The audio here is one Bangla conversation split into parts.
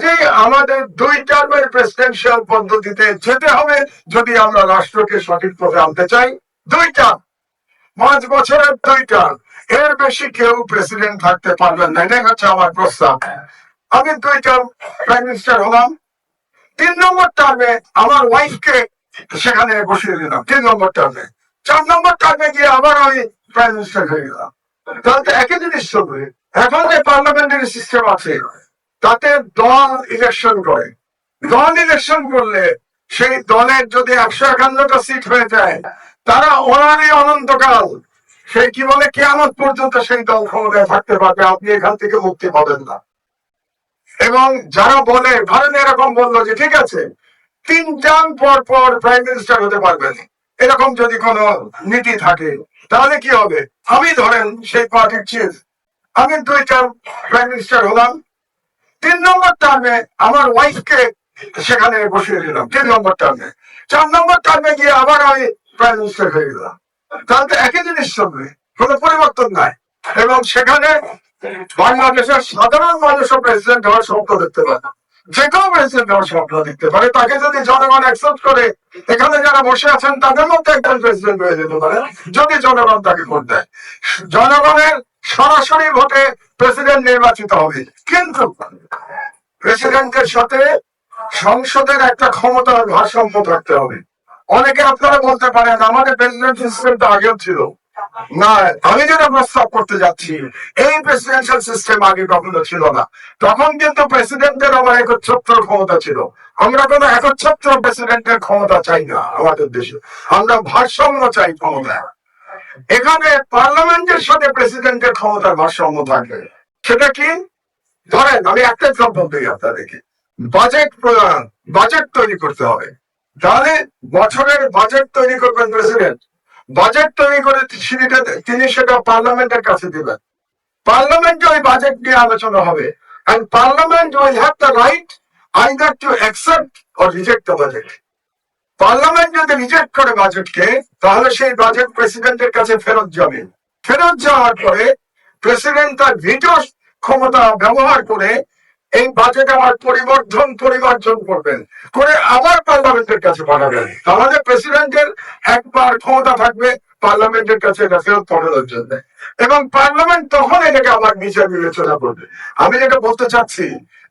কাজেই আমাদের দুই টার্মের প্রেসিডেন্সিয়াল পদ্ধতিতে যেতে হবে যদি আমরা রাষ্ট্রকে সঠিক পথে আনতে চাই। দুই টার্ম পাঁচ বছরের দুই টার্ম এর বেশি কেউ প্রেসিডেন্ট থাকতে পারবেন না। এটাই হচ্ছে আমার প্রস্তাব। আমি দুই টার্ম প্রাইম মিনিস্টার হলাম। তিন নম্বর টার্মে আমার ওয়াইফকে সেখানে বসিয়ে দিলাম। তিন নম্বর টার্মে চার নম্বর টার্মে গিয়ে আবার আমি প্রাইম মিনিস্টার হয়ে গেলাম। তাহলে তো একই জিনিস চলবে। এখন যে পার্লামেন্টারি সিস্টেম আছে তাতে দল ইলেকশন করে। দল ইলেকশন করলে সেই দলের যদি একশো একান্নটা সিট হয়ে যায়, তারা ওনারই অনন্তকাল সেই কি বলে, কেয়ামত পর্যন্ত সেই দল ক্ষমতায় থাকতে পারবে, আপনি এখান থেকে মুক্তি পাবেন না। এবং যারা বলে, ভারত এরকম বলল যে, ঠিক আছে, তিন টার্ম পর পর প্রাইম মিনিস্টার হতে পারবেন। এরকম যদি কোনো নীতি থাকে, তাহলে কি হবে? আমি ধরেন, সেই পার্টির চিফ আমি দুই টার্ম প্রাইম মিনিস্টার হলাম তিন নম্বর টার্মে আমার ওয়াইফকে সেখানে বসিয়ে দিলাম, তিন নম্বর টার্মে চার নম্বর টার্মে গিয়ে আবার আমি প্রাইম মিনিস্টার হয়ে গেলাম। তাহলে তো একই জিনিস চলবে, কোনো পরিবর্তন নাই। এবং সেখানে বাংলাদেশের সাধারণ মানুষও প্রেসিডেন্ট হওয়ার স্বপ্ন দেখতে পারে। যে কেউ প্রেসিডেন্ট হওয়ার স্বপ্ন দেখতে পারে। তাকে যদি জনগণ অ্যাকসেপ্ট করে, এখানে যারা বসে আছেন, তাদের মধ্যে একজন প্রেসিডেন্ট হয়ে যেতে পারে, যদি জনগণ তাকে ভোট দেয়। জনগণের সরাসরি ভোটে প্রেসিডেন্ট নির্বাচিত হবে। কিন্তু প্রেসিডেন্টের সাথে সংসদের একটা ক্ষমতার ভারসাম্য থাকতে হবে। অনেকে আপনারা বলতে পারেন, আমাদের প্রেসিডেন্ট সিস্টেমটা আগেও ছিল। না, আমি যেটা প্রস্তাব করতে যাচ্ছি, এই প্রেসিডেন্সিয়াল সিস্টেম আগে কখনো ছিল না। তখন কিন্তু প্রেসিডেন্টের আবার একচ্ছত্র ক্ষমতা ছিল। আমরা কোনো একচ্ছত্র প্রেসিডেন্টের ক্ষমতা চাই না আমাদের দেশে। আমরা ভারসাম্য চাই ক্ষমতা এখানে পার্লামেন্টের সাথে প্রেসিডেন্টের ক্ষমতার ভারসাম্য থাকবে সেটা কি? ধরেন, আমি একটা এক্সাম্পল দিই আপনাদেরকে। বাজেট প্রদান বাজেট তৈরি করতে হবে। তাহলে বছরের বাজেট তৈরি করবেন প্রেসিডেন্ট বাজেট তৈরি করে তিনি সেটা পার্লামেন্টের কাছে দিবেন। পার্লামেন্টে ওই বাজেট নিয়ে আলোচনা হবে। and parliament will have the right either to accept or reject the budget parliament যদি রিজেক্ট করে বাজেটকে, তাহলে সেই বাজেট প্রেসিডেন্টের কাছে ফেরত যাবে। ফেরত যাওয়ার পরে প্রেসিডেন্ট তার ভিটো ক্ষমতা ব্যবহার করে এই বাজেট আমার পরিবর্ধন পরিমার্জন করবেন, করে আবার পার্লামেন্টের কাছে পাঠাবেন। তাহলে প্রেসিডেন্টের একবার ক্ষমতা থাকবে, পার্লামেন্টের কাছে এটা ফেরত পাঠানোর জন্য। এবং পার্লামেন্ট তখন এটাকে আবার বিচার বিবেচনা করবে। আমি যেটা বলতে চাচ্ছি,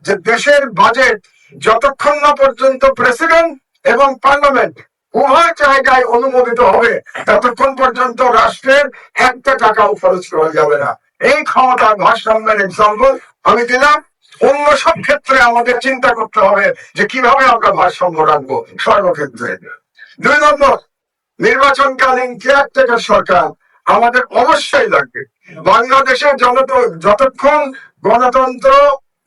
যে দেশের বাজেট যতক্ষণ না পর্যন্ত প্রেসিডেন্ট এবং পার্লামেন্ট উভয় জায়গায় অনুমোদিত হবে, ততক্ষণ পর্যন্ত রাষ্ট্রের একটা টাকাও খরচ করা যাবে না। এই ক্ষমতার ভারসাম্যের এক্সাম্পল আমি দিলাম। অন্য সব ক্ষেত্রে আমাদের চিন্তা করতে হবে যে কীভাবে আমরা ভারসাম্য রাখব, সর্বক্ষেত্রে। দুই নম্বর, নির্বাচনকালীন কেয়ারটেকার সরকার আমাদের অবশ্যই লাগবে। বাংলাদেশের জনত যতক্ষণ গণতন্ত্র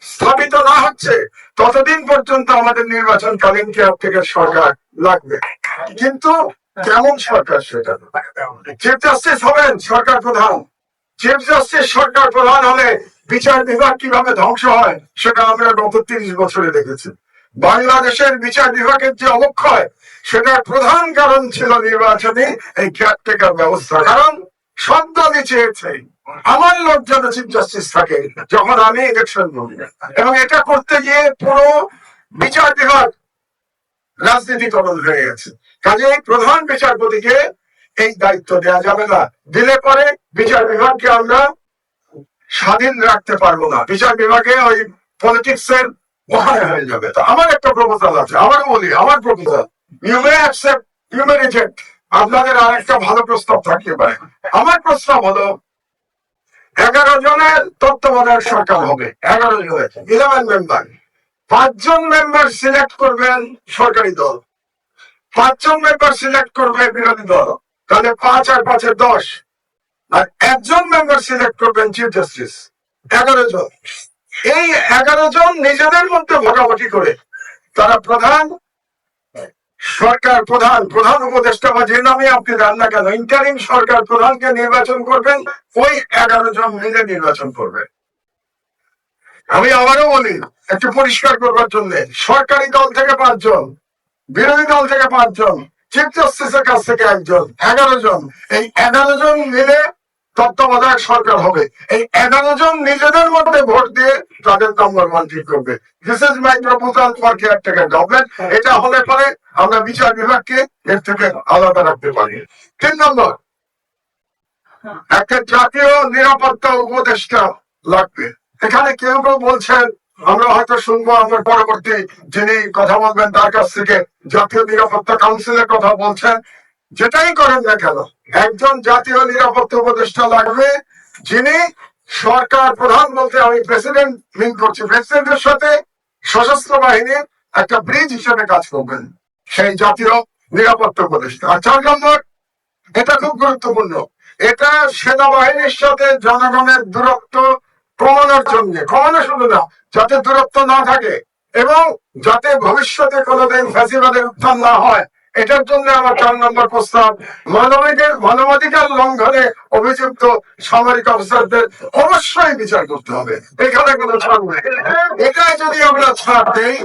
স্থাপিত না হচ্ছে, ততদিন পর্যন্ত আমাদের নির্বাচনকালীন কেয়ারটেকার সরকার লাগবে। কিন্তু কেমন সরকার সেটা? চিফ জাস্টিস হবেন সরকার প্রধান। চিফ জাস্টিস সরকার প্রধান হলে বিচার বিভাগ কীভাবে ধ্বংস হয়, সেটা আমরা গত তিরিশ বছরে দেখেছি। বাংলাদেশের বিচার বিভাগের যে অবক্ষয়, সেটার প্রধান কারণ ছিল নির্বাচনে এই কেয়ারটেকার ব্যবস্থা। কারণ দলই চেয়েছে। আমার লোক জাস্টিস থাকে, যখন আমি ইলেকশন করি এবং এটা করতে গিয়ে পুরো বিচার বিভাগ রাজনীতিকরণ হয়ে গেছে। কাজে প্রধান বিচারপতিকে এই দায়িত্ব দেওয়া যাবে না। দিলে পরে বিচার বিভাগকে আমরা স্বাধীন রাখতে পারব না। বিচার বিভাগে ওই পলিটিক্স এর মহায় হয়ে যাবে। তো আমার একটা প্রপোজাল আছে আমার বলি, আমার proposal you may accept you may reject আপনাদের আর একটা ভালো প্রস্তাব থাকতে পারে। আমার প্রস্তাব হলো, এগারো জনের তত্ত্বাবধায়ক সরকার হবে। এগারো জনের ইলেভেন মেম্বার পাঁচজন মেম্বার সিলেক্ট করবেন সরকারি দল। পাঁচজন মেম্বার সিলেক্ট করবে বিরোধী দল। তাহলে পাঁচ আর পাঁচের দশ। আর একজন মেম্বার সিলেক্ট করবেন চিফ জাস্টিস এগারো জন। এই এগারো জন নিজেদের মধ্যে ভোটাভুটি করে তারা প্রধান সরকার প্রধান প্রধান উপদেষ্টা বা যে নামে আপনি দেন না কেন ইন্টারিম সরকার প্রধানকে নির্বাচন করবেন, ওই এগারো জন মিলে নির্বাচন করবে। আমি আবারও বলি, একটু পরিষ্কার করবার জন্য, সরকারি দল থেকে পাঁচজন, বিরোধী দল থেকে পাঁচজন, চিফ জাস্টিসের কাছ থেকে একজন, এগারো জন। এই এগারো জন মিলে তত্ত্বাবধায়ক সরকার হবে। এই এগারো জন নিজেদের মধ্যে ভোট দিয়ে তাদের নম্বর ওয়ান ঠিক করবে। This is my proposal for caretaker government এটা হলে পরে আমরা বিচার বিভাগকে এর থেকে আলাদা রাখতে পারি। তিন নম্বর একটা জাতীয় নিরাপত্তা উপদেষ্টা লাগবে। এখানে কেউ কেউ বলছেন আমরা হয়তো শুনব আমার পরবর্তী যিনি কথা বলবেন তার কাছ থেকে জাতীয় নিরাপত্তা কাউন্সিলের কথা বলছেন। যেটাই করেন না কেন, একজন জাতীয় নিরাপত্তা উপদেষ্টা লাগবে, যিনি সরকার প্রধান বলতে আমি প্রেসিডেন্ট মিন করছি প্রেসিডেন্টের সাথে সশস্ত্র বাহিনীর একটা ব্রিজ হিসেবে কাজ করবেন, সেই জাতীয় নিরাপত্তা উপদেষ্টা। আর চার নম্বর এটা খুব গুরুত্বপূর্ণ। এটা সেনাবাহিনীর সাথে জনগণের দূরত্ব কমানোর জন্য, কমানো শুধু না, যাতে দূরত্ব না থাকে, এবং যাতে ভবিষ্যতে কোনোদিন ফ্যাসিবাদের উত্থান না হয় এটার জন্য আমার চার নম্বর প্রস্তাব, মানবাধিকার মানবাধিকার লঙ্ঘনে অভিযুক্ত সামরিক অফিসারদের অবশ্যই বিচার করতে হবে। এখানে কোনো ছাড় নেই। এটাই যদি আমরা ছাড় দেই,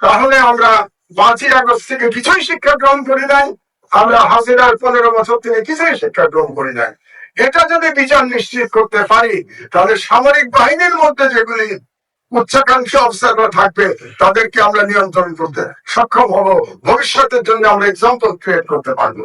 তাহলে আমরা পাঁচই আগস্ট থেকে কিছুই শিক্ষা গ্রহণ করি নাই। আমরা হাজিরার পনেরো বছর থেকে কিছুই শিক্ষা গ্রহণ করি নাই। এটা যদি বিচার নিশ্চিত করতে পারি, তাহলে সামরিক বাহিনীর মধ্যে যেগুলি উচ্চাকাঙ্ক্ষী অফিসাররা থাকবে, তাদেরকে আমরা নিয়ন্ত্রণ করতে সক্ষম হব। ভবিষ্যতের জন্য আমরা এক্সাম্পল ক্রিয়েট করতে পারব।